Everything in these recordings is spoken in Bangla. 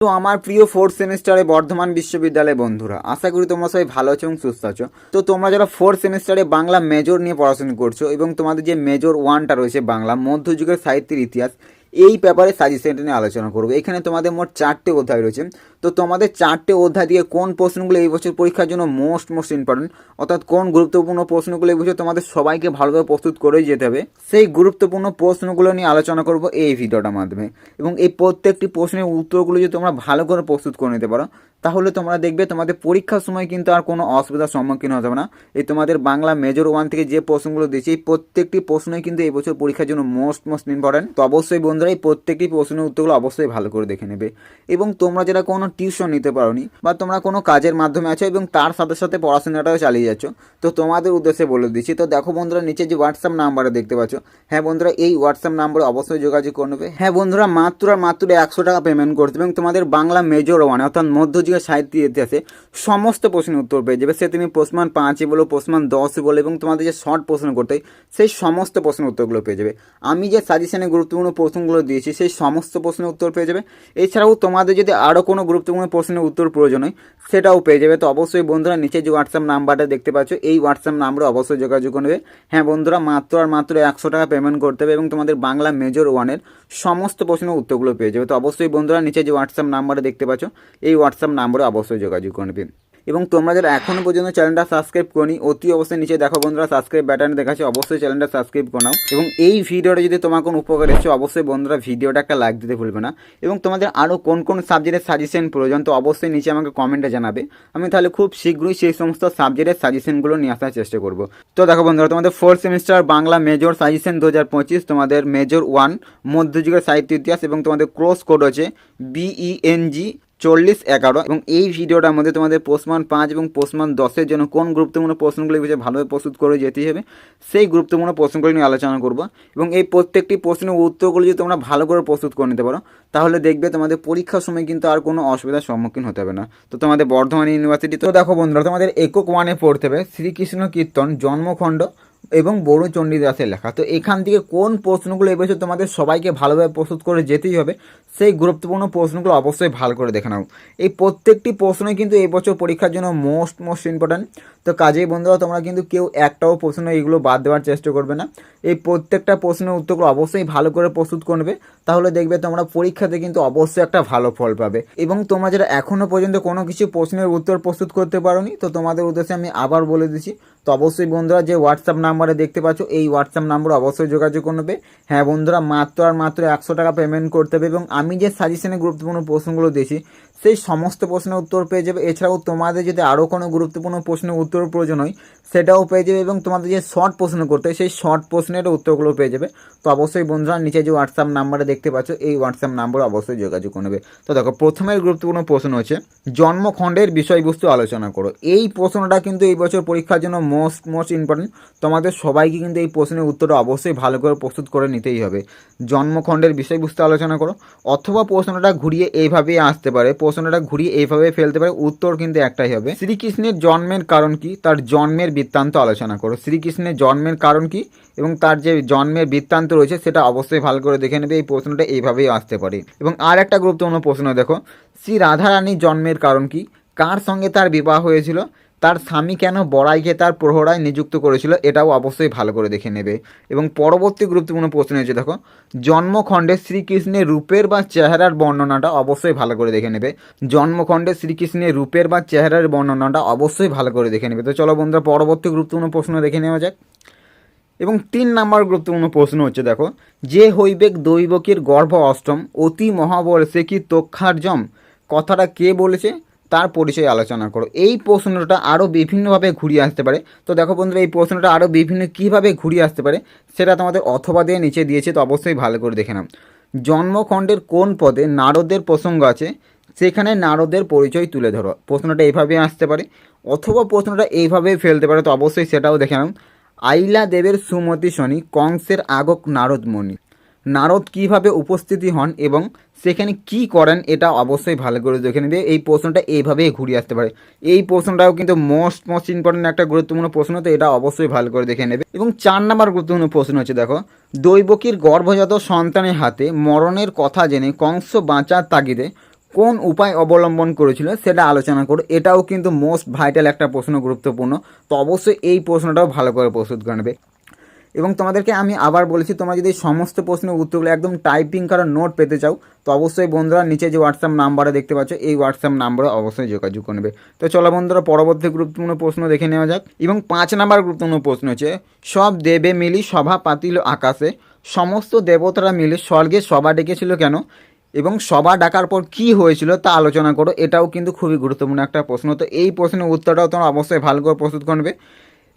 তো আমার প্রিয় ফোর্থ সেমিস্টারে বর্ধমান বিশ্ববিদ্যালয়ের বন্ধুরা, আশা করি তোমরা সবাই ভালো আছো এবং সুস্থ আছো। তো তোমরা যারা ফোর্থ সেমিস্টারে বাংলা মেজর নিয়ে পড়াশোনা করছ এবং তোমাদের যে মেজর ওয়ানটা রয়েছে বাংলা, মধ্যযুগের সাহিত্যের ইতিহাস এই ব্যাপারে সাজেশনটা নিয়ে আলোচনা করব। এখানে তোমাদের মোট চারটে অধ্যায় রয়েছে। তো তোমাদের চারটে অধ্যায় দিয়ে কোন প্রশ্নগুলো এই বছর পরীক্ষার জন্য মোস্ট মোস্ট ইম্পর্টেন্ট অর্থাৎ কোন গুরুত্বপূর্ণ প্রশ্নগুলো এই বছর তোমাদের সবাইকে ভালোভাবে প্রস্তুত করেই যেতে হবে? সেই গুরুত্বপূর্ণ প্রশ্নগুলো নিয়ে আলোচনা করব এই ভিডিওটার মাধ্যমে। এবং এই প্রত্যেকটি প্রশ্নের উত্তরগুলো যদি তোমরা ভালো করে প্রস্তুত করে নিতে পারো তাহলে তোমরা দেখবে তোমাদের পরীক্ষার সময় কিন্তু আর কোনো অসুবিধার সম্মুখীন হবে না। এই তোমাদের বাংলা মেজর ওয়ান থেকে যে প্রশ্নগুলো দিয়েছি, এই প্রত্যেকটি প্রশ্নই কিন্তু এই বছর পরীক্ষার জন্য মোস্ট মোস্ট ইম্পর্টেন্ট তো অবশ্যই বন্ধুরা, এই প্রত্যেকটি প্রশ্নের উত্তরগুলো অবশ্যই ভালো করে দেখে নেবে। এবং তোমরা যারা কোনো টিউশন নিতে পারোনি বা তোমরা কোনো কাজের মাধ্যমে আছো এবং তার সাথে সাথে পড়াশোনাটাও চালিয়ে যাচ্ছ, তো তোমাদের উদ্দেশ্যে বলে দিচ্ছি, তো দেখো বন্ধুরা, নিচে যে হোয়াটসঅ্যাপ নাম্বারে দেখতে পাচ্ছ হ্যাঁ বন্ধুরা, এই হোয়াটসঅ্যাপ নাম্বারে অবশ্যই যোগাযোগ করে নেবে। হ্যাঁ বন্ধুরা, মাত্র আর মাত্র একশো টাকা পেমেন্ট করতে এবং তোমাদের বাংলা মেজর ওয়ান অর্থাৎ মধ্যযুগের সাহিত্য ইতিহাসে সমস্ত প্রশ্নের উত্তর পেয়ে যাবে। সে তুমি প্রশ্নমান পাঁচই বলো প্রশ্নমান দশই বলো এবং তোমাদের যে শর্ট প্রশ্ন করতে হয়, সেই সমস্ত প্রশ্নের উত্তরগুলো পেয়ে যাবে। আমি যে সাজেশনে গুরুত্বপূর্ণ প্রশ্নগুলো দিয়েছি, সেই সমস্ত প্রশ্নের উত্তর পেয়ে যাবে। এছাড়াও তোমাদের যদি আরও কোনো গুরুত্বপূর্ণ প্রশ্নের উত্তর প্রয়োজন হয়, সেটাও পেয়ে যাবে। তো অবশ্যই বন্ধুরা নিচে যে হোয়াটসঅ্যাপ নাম্বারটা দেখতে পাচ্ছ, এই হোয়াটসঅ্যাপ নাম্বারে অবশ্যই যোগাযোগ করে নেবে হ্যাঁ বন্ধুরা, মাত্র আর মাত্র একশো টাকা পেমেন্ট করতে হবে এবং তোমাদের বাংলা মেজর ওয়ানের সমস্ত প্রশ্নের উত্তরগুলো পেয়ে যাবে। তো অবশ্যই বন্ধুরা নিচে যে হোয়াটসঅ্যাপ নাম্বারে দেখতে পাচ্ছ, এই হোয়াটসঅ্যাপ নাম্বারে অবশ্যই যোগাযোগ করে নেবে এবং তোমরা যারা এখনও পর্যন্ত চ্যানেলটা সাবস্ক্রাইব করি অতি অবশ্যই নিচে দেখো বন্ধুরা সাবস্ক্রাইব বাটন দেখাচ্ছে অবশ্যই চ্যানেলটা সাবস্ক্রাইব করে নাও। এবং এই ভিডিওটা যদি তোমার কোনো উপকার এসছে, অবশ্যই বন্ধুরা ভিডিওটা একটা লাইক দিতে ভুলবে না। এবং তোমাদের আরও কোন কোন সাবজেক্টের সাজেশন প্রয়োজন, তো অবশ্যই নিচে আমাকে কমেন্টে জানাবে। আমি তাহলে খুব শীঘ্রই সেই সমস্ত সাবজেক্টের সাজেশনগুলো নিয়ে আসার চেষ্টা করব। তো দেখো বন্ধুরা, তোমাদের fourth semester Bangla major suggestion দু হাজার পঁচিশ, তোমাদের মেজর ওয়ান মধ্যযুগের সাহিত্য ইতিহাস এবং তোমাদের ক্রস কোড হচ্ছে বিইএনজি চল্লিশ এগারো এবং এই ভিডিওটার মধ্যে তোমাদের পোস্টমান পাঁচ এবং পোস্টমান দশের জন্য কোন গুরুত্বপূর্ণ প্রশ্নগুলি বিষয়ে ভালোভাবে প্রস্তুত করে যেতেই হবে, সেই গুরুত্বপূর্ণ প্রশ্নগুলি নিয়ে আলোচনা করব এবং এই প্রত্যেকটি প্রশ্নের উত্তরগুলি যদি তোমরা ভালো করে প্রস্তুত করে নিতে পারো, তাহলে দেখবে তোমাদের পরীক্ষার সময় কিন্তু আর কোনো অসুবিধার সম্মুখীন হতে হবে না। তো তোমাদের বর্ধমান ইউনিভার্সিটি, তো দেখো বন্ধুরা, তোমাদের একক ওয়ানে পড়তে হবে, শ্রীকৃষ্ণ কীর্তন জন্মখণ্ড এবং বড় চণ্ডীদাসের লেখা। তো এখান থেকে কোন প্রশ্নগুলো এবছর তোমাদের সবাইকে ভালোভাবে প্রস্তুত করে যেতেই হবে, সেই গুরুত্বপূর্ণ প্রশ্নগুলো অবশ্যই ভালো করে দেখে নাও। এই প্রত্যেকটি প্রশ্নই কিন্তু এবছর পরীক্ষার জন্য মোস্ট মোস্ট ইম্পর্ট্যান্ট। তো কাজেই বন্ধুরা, তোমরা কিন্তু কেউ একটাও প্রশ্ন এগুলো বাদ দেওয়ার চেষ্টা করবে না। এই প্রত্যেকটা প্রশ্নের উত্তরগুলো অবশ্যই ভালো করে প্রস্তুত করবে তাহলে দেখবে তোমরা পরীক্ষাতে কিন্তু অবশ্যই একটা ভালো ফল পাবে। এবং তোমরা যারা এখনও পর্যন্ত কোনো কিছু প্রশ্নের উত্তর প্রস্তুত করতে পারোনি, তো তোমাদের উদ্দেশ্যে আমি আবার বলে দিচ্ছি, তো অবশ্যই বন্ধুরা যে হোয়াটসঅ্যাপ নাম্বারে দেখতে পাচ্ছ, এই হোয়াটসঅ্যাপ নাম্বারে অবশ্যই যোগাযোগ করবে। হ্যাঁ বন্ধুরা, মাত্র আর মাত্র একশো টাকা পেমেন্ট করতে হবে এবং আমি যে সাজেশনে গুরুত্বপূর্ণ প্রশ্নগুলো দিয়েছি, সেই সমস্ত প্রশ্নের উত্তর পেয়ে যাবে। এছাড়াও তোমাদের যদি আরও কোনো গুরুত্বপূর্ণ প্রশ্নের উত্তর প্রয়োজন হয়, সেটাও পেয়ে যাবে এবং তোমাদের যে শর্ট প্রশ্ন করতে হয়, সেই শর্ট প্রশ্নের উত্তরগুলো পেয়ে যাবে। তো অবশ্যই বন্ধুরা, নিচে যে হোয়াটসঅ্যাপ নাম্বারে দেখতে পাচ্ছ, এই হোয়াটসঅ্যাপ নাম্বারে অবশ্যই যোগাযোগ করবে। তো দেখো, প্রথমের গুরুত্বপূর্ণ প্রশ্ন হচ্ছে, জন্মখণ্ডের বিষয়বস্তু আলোচনা করো। এই প্রশ্নটা কিন্তু এই বছর পরীক্ষার জন্য মোস্ট মোস্ট ইম্পর্টেন্ট তোমাদের সবাইকে কিন্তু এই প্রশ্নের উত্তরটা অবশ্যই ভালো করে প্রস্তুত করে নিতেই হবে। জন্মখণ্ডের বিষয়বস্তু আলোচনা করো। অথবা প্রশ্নটা ঘুরিয়ে এইভাবেই আসতে পারে। প্রশ্নটা ঘুরিয়ে এইভাবে ফেলতে পারে। উত্তর কিন্তু একটাই হবে। শ্রীকৃষ্ণের জন্মের কারণ কি? তার জন্মের বৃত্তান্ত আলোচনা করো। শ্রীকৃষ্ণের জন্মের কারণ কি? এবং তার যে জন্মের বৃত্তান্ত রয়েছে, সেটা অবশ্যই ভালো করে দেখে নেবে। এই প্রশ্নটা এইভাবেই আসতে পারে। এবং আর একটা গুরুত্বপূর্ণ প্রশ্ন দেখো। শ্রী রাধারানীর জন্মের কারণ কি? কার সঙ্গে তার বিবাহ হয়েছিল? তার স্বামী কেন বড়াইকে তার প্রহরায় নিযুক্ত করেছিল এটাও অবশ্যই ভালো করে দেখে নেবে। এবং পরবর্তী গুরুত্বপূর্ণ প্রশ্ন হচ্ছে, দেখো, জন্মখণ্ডে শ্রীকৃষ্ণের রূপের বা চেহারার বর্ণনাটা অবশ্যই ভালো করে দেখে নেবে। জন্মখণ্ডে শ্রীকৃষ্ণের রূপের বা চেহারার বর্ণনাটা অবশ্যই ভালো করে দেখে নেবে। তো চলো বন্ধুরা, পরবর্তী গুরুত্বপূর্ণ প্রশ্ন দেখে নেওয়া যাক। এবং তিন নম্বর গুরুত্বপূর্ণ প্রশ্ন হচ্ছে, দেখো, যে হইবেক দৈবকীর গর্ভ অষ্টম, অতি মহাবল সে কি তক্ষার্যম কথাটা কে বলেছে? তার পরিচয় আলোচনা করো। এই প্রশ্নটা আরও বিভিন্নভাবে ঘুরিয়ে আসতে পারে। তো দেখো বন্ধুরা, এই প্রশ্নটা আরও বিভিন্ন কীভাবে ঘুরিয়ে আসতে পারে সেটা তোমাদের অথবা দিয়ে নিচে দিয়েছে, তো অবশ্যই ভালো করে দেখে নাও। জন্মখণ্ডের কোন পদে নারদের প্রসঙ্গ আছে? সেখানে নারদের পরিচয় তুলে ধরো। প্রশ্নটা এইভাবে আসতে পারে। অথবা প্রশ্নটা এইভাবেই ফেলতে পারে, তো অবশ্যই সেটাও দেখে নাও। আইলা দেবের সুমতি শনি, কংসের আগক নারদমণি নারদ কীভাবে উপস্থিতি হন এবং সেখানে কি করেন এটা অবশ্যই ভালো করে দেখে নেবে এই প্রশ্নটা এইভাবেই ঘুরিয়ে আসতে পারে। এই প্রশ্নটাও কিন্তু মোস্ট মোস্ট ইম্পর্টেন্ট একটা গুরুত্বপূর্ণ প্রশ্ন, তো এটা অবশ্যই ভালো করে দেখে নেবে। এবং চার নাম্বার গুরুত্বপূর্ণ প্রশ্ন হচ্ছে, দেখো, দৈবকীর গর্ভজাত সন্তানের হাতে মরণের কথা জেনে কংস বাঁচার তাগিদে কোন উপায় অবলম্বন করেছিল সেটা আলোচনা করো। এটাও কিন্তু মোস্ট ভাইটাল একটা প্রশ্ন গুরুত্বপূর্ণ। তো অবশ্যই এই প্রশ্নটাও ভালো করে প্রস্তুত করে নেবে। এবং তোমাদেরকে আমি আবার বলেছি, তোমরা যদি সমস্ত প্রশ্নের উত্তরগুলো একদম টাইপিং করার নোট পেতে চাও, তো অবশ্যই বন্ধুরা নিচে যে হোয়াটসঅ্যাপ নাম্বারে দেখতে পাচ্ছ, এই হোয়াটসঅ্যাপ নাম্বারে অবশ্যই যোগাযোগ করবে। তো চলো বন্ধুরা, পরবর্তী গুরুত্বপূর্ণ প্রশ্ন দেখে নেওয়া যাক। এবং পাঁচ নাম্বার গুরুত্বপূর্ণ প্রশ্ন হচ্ছে, সব দেবে মিলি সভা পাতিল আকাশে, সমস্ত দেবতারা মিলে স্বর্গে সভা ডেকেছিল কেন? এবং সভা ডাকার পর কি হয়েছিল তা আলোচনা করো, এটাও কিন্তু খুবই গুরুত্বপূর্ণ একটা প্রশ্ন। তো এই প্রশ্নের উত্তরটাও তোমরা অবশ্যই ভালো করে প্রস্তুত করবে।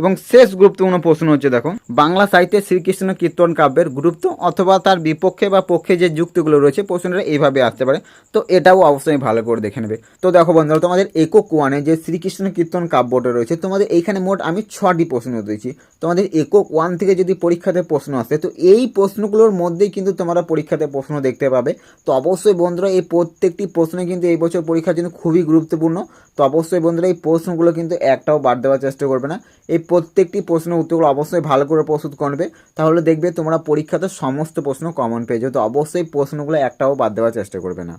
এবং শেষ গুরুত্বপূর্ণ প্রশ্ন হচ্ছে, দেখো, বাংলা সাহিত্যে শ্রীকৃষ্ণ কীর্তন কাব্যের গুরুত্ব অথবা তার বিপক্ষে বা পক্ষে যে যুক্তিগুলো রয়েছে, প্রশ্নটা এইভাবে আসতে পারে। তো এটাও অবশ্যই ভালো করে দেখে নেবে। তো দেখো বন্ধুরা, তোমাদের একক ওয়ানে যে শ্রীকৃষ্ণ কীর্তন কাব্যটা রয়েছে, তোমাদের এইখানে মোট আমি ছটি প্রশ্ন দিয়েছি। তোমাদের একক ওয়ান থেকে যদি পরীক্ষাতে প্রশ্ন আসে, তো এই প্রশ্নগুলোর মধ্যেই কিন্তু তোমরা পরীক্ষাতে প্রশ্ন দেখতে পাবে। তো অবশ্যই বন্ধুরা, এই প্রত্যেকটি প্রশ্ন কিন্তু এই বছর পরীক্ষার জন্য খুবই গুরুত্বপূর্ণ। তো অবশ্যই বন্ধুরা, এই প্রশ্নগুলো কিন্তু একটাও বাদ দেওয়ার চেষ্টা করবে না। এই প্রত্যেকটি প্রশ্নের উত্তরগুলো অবশ্যই ভালো করে প্রস্তুত করবে। তাহলে দেখবে তোমরা পরীক্ষাতে সমস্ত প্রশ্ন কমন পেয়ে যাও। তো অবশ্যই প্রশ্নগুলো একটাও বাদ দেওয়ার চেষ্টা করবে না।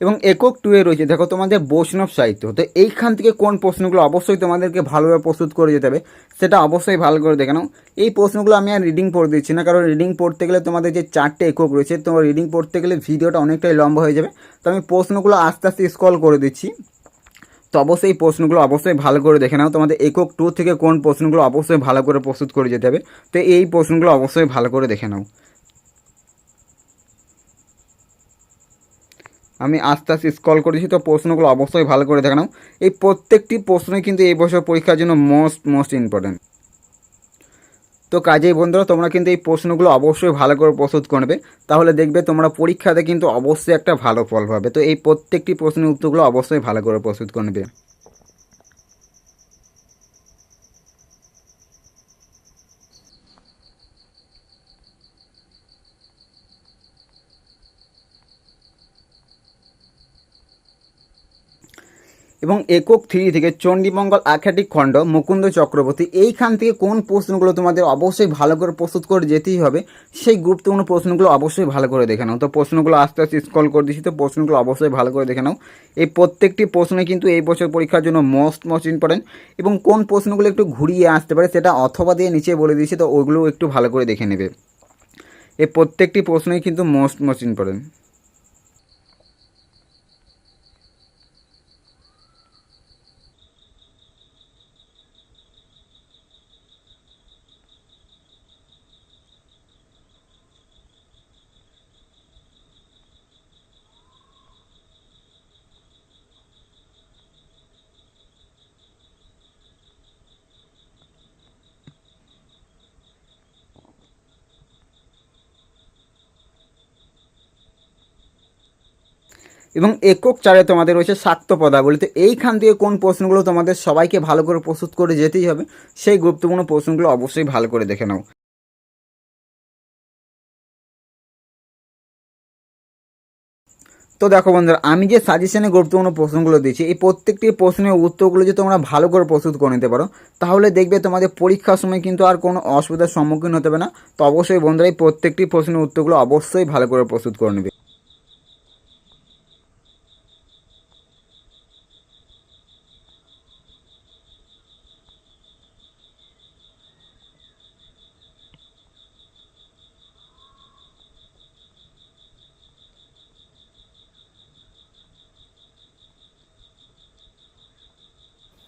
এবং একক টু এ রয়েছে। দেখো তোমাদের বৈষ্ণব সাহিত্য। তো এইখান থেকে কোন প্রশ্নগুলো অবশ্যই তোমাদেরকে ভালোভাবে প্রস্তুত করে যেতে হবে, সেটা অবশ্যই ভালো করে দেখে নাও। এই প্রশ্নগুলো আমি আর রিডিং পড়ে দিচ্ছি না, কারণ রিডিং পড়তে গেলে তোমাদের যে চারটে একক রয়েছে তোমার রিডিং পড়তে গেলে ভিডিওটা অনেকটাই লম্বা হয়ে যাবে। তো আমি প্রশ্নগুলো আস্তে আস্তে স্কল করে দিচ্ছি। তো অবশ্যই এই প্রশ্নগুলো অবশ্যই ভালো করে দেখে নাও। তোমাদের একক টু থেকে কোন প্রশ্নগুলো অবশ্যই ভালো করে প্রস্তুত করে যেতে হবে। তো এই প্রশ্নগুলো অবশ্যই ভালো করে দেখে নাও। আমি আস্তে আস্তে স্কল করেছি, তো প্রশ্নগুলো অবশ্যই ভালো করে দেখে নাও। এই প্রত্যেকটি প্রশ্নই কিন্তু এই বছর পরীক্ষার জন্য মোস্ট মোস্ট ইম্পর্ট্যান্ট তো কাজেই বন্ধুরা, তোমরা কিন্তু এই প্রশ্নগুলো অবশ্যই ভালো করে প্রস্তুত করবে। তাহলে দেখবে তোমরা পরীক্ষাতে কিন্তু অবশ্যই একটা ভালো ফল পাবে। তো এই প্রত্যেকটি প্রশ্নের উত্তরগুলো অবশ্যই ভালো করে প্রস্তুত করবে। এবং একক থ্রি থেকে চণ্ডীমঙ্গল আখ্যাটিক খণ্ড মুকুন্দ চক্রবর্তী, এইখান থেকে কোন প্রশ্নগুলো তোমাদের অবশ্যই ভালো করে প্রস্তুত করে যেতেই হবে, সেই গুরুত্বপূর্ণ প্রশ্নগুলো অবশ্যই ভালো করে দেখে নাও। তো প্রশ্নগুলো আস্তে আস্তে স্কল করে দিচ্ছি, তো প্রশ্নগুলো অবশ্যই ভালো করে দেখে নাও। এই প্রত্যেকটি প্রশ্নে কিন্তু এই বছর পরীক্ষার জন্য মোস্ট মোস্ট ইম্পর্টেন্ট এবং কোন প্রশ্নগুলো একটু ঘুরিয়ে আসতে পারে সেটা অথবা দিয়ে নিচে বলে দিয়েছি, তো ওইগুলো একটু ভালো করে দেখে নেবে। এই প্রত্যেকটি প্রশ্নই কিন্তু মোস্ট মোস্ট ইম্পর্টেন্ট এবং একক চারে তোমাদের রয়েছে শাক্ত পদাবলী তো এইখান থেকে কোন প্রশ্নগুলো তোমাদের সবাইকে ভালো করে প্রস্তুত করে যেতেই হবে, সেই গুরুত্বপূর্ণ প্রশ্নগুলো অবশ্যই ভালো করে দেখে নাও। তো দেখো বন্ধুরা, আমি যে সাজেশনে গুরুত্বপূর্ণ প্রশ্নগুলো দিয়েছি, এই প্রত্যেকটি প্রশ্নের উত্তরগুলো যদি তোমরা ভালো করে প্রস্তুত করে নিতে পারো, তাহলে দেখবে তোমাদের পরীক্ষার সময় কিন্তু আর কোনো অসুবিধার সম্মুখীন হতে হবে না। তো অবশ্যই বন্ধুরা, এই প্রত্যেকটি প্রশ্নের উত্তরগুলো অবশ্যই ভালো করে প্রস্তুত করে নেবে।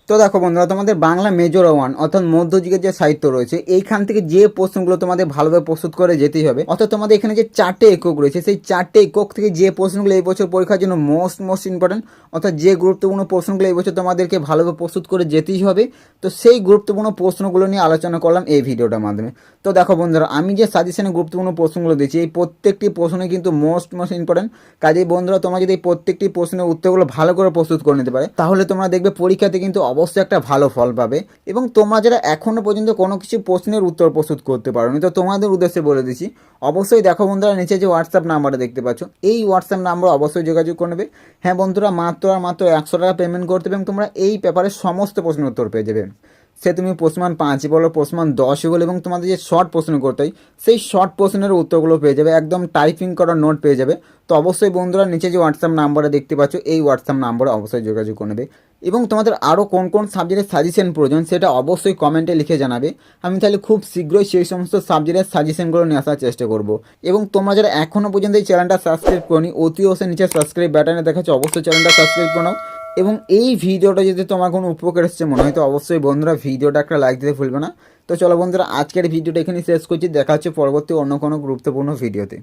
তো দেখো বন্ধুরা, তোমাদের বাংলা মেজর ওয়ান অর্থাৎ মধ্যযুগের যে সাহিত্য রয়েছে, এইখান থেকে যে প্রশ্নগুলো তোমাদের ভালোভাবে প্রস্তুত করে যেতেই হবে। অর্থাৎ তোমাদের এখানে যে চারটে একক রয়েছে, সেই চারটে একক থেকে যে প্রশ্নগুলো এই বছর পরীক্ষার জন্য মোস্ট মোস্ট ইম্পর্টেন্ট অর্থাৎ যে গুরুত্বপূর্ণ প্রশ্নগুলো এই বছর তোমাদেরকে ভালোভাবে প্রস্তুত করে যেতেই হবে, তো সেই গুরুত্বপূর্ণ প্রশ্নগুলো নিয়ে আলোচনা করলাম এই ভিডিওটার মাধ্যমে। তো দেখো বন্ধুরা, আমি যে সাজেশনে গুরুত্বপূর্ণ প্রশ্নগুলো দিচ্ছি এই প্রত্যেকটি প্রশ্নই কিন্তু মোস্ট মোস্ট ইম্পর্টেন্ট কাজেই বন্ধুরা, তোমরা যদি এই প্রত্যেকটি প্রশ্নের উত্তরগুলো ভালো করে প্রস্তুত করে নিতে পারে, তাহলে তোমরা দেখবে পরীক্ষাতে কিন্তু অবশ্যই একটা ভালো ফল পাবে। এবং তোমরা যারা এখনও পর্যন্ত কোনো কিছু প্রশ্নের উত্তর প্রস্তুত করতে পারোনি, তো তোমাদের উদ্দেশ্যে বলে দিচ্ছি, অবশ্যই দেখো বন্ধুরা, নিচে যে হোয়াটসঅ্যাপ নাম্বারটা দেখতে পাচ্ছ, এই হোয়াটসঅ্যাপ নাম্বার অবশ্যই যোগাযোগ করবে হ্যাঁ বন্ধুরা, মাত্র আর মাত্র একশো টাকা পেমেন্ট করতে এবং তোমরা এই পেপারের সমস্ত প্রশ্নের উত্তর পেয়ে যাবে। সে তুমি প্রশ্নমান পাঁচ বলো, প্রশ্নমান দশ বলো এবং তোমাদের যে শর্ট প্রশ্ন করতে হয়, সেই শর্ট প্রশ্নের উত্তরগুলো পেয়ে যাবে, একদম টাইপিং করা নোট পেয়ে যাবে। তো অবশ্যই বন্ধুরা নিচে যে হোয়াটসঅ্যাপ নাম্বারে দেখতে পাচ্ছ, এই হোয়াটসঅ্যাপ নাম্বারে অবশ্যই যোগাযোগ করে নেবে। এবং তোমাদের আরও কোন কোন সাবজেক্টের সাজেশন প্রয়োজন, সেটা অবশ্যই কমেন্টে লিখে জানাবে। আমি তাহলে খুব শীঘ্রই সেই সমস্ত সাবজেক্টের সাজেশনগুলো নিয়ে আসার চেষ্টা করব। এবং তোমরা যারা এখনও পর্যন্ত এই চ্যানেলটা সাবস্ক্রাইব করনি, অতি অবশ্যই নিচে সাবস্ক্রাইব বাটনে দেখাচ্ছে, অবশ্যই চ্যানেলটা সাবস্ক্রাইব করো এবং এই ভিডিওটা যদি তোমার কোনো উপকার এসছে, মনে হয় তো অবশ্যই বন্ধুরা ভিডিওটা একটা লাইক দিতে ভুলবে না। তো চলো বন্ধুরা, আজকের ভিডিওটা এখানে শেষ করছি। দেখা হচ্ছে পরবর্তী অন্য কোনো গুরুত্বপূর্ণ ভিডিওতে।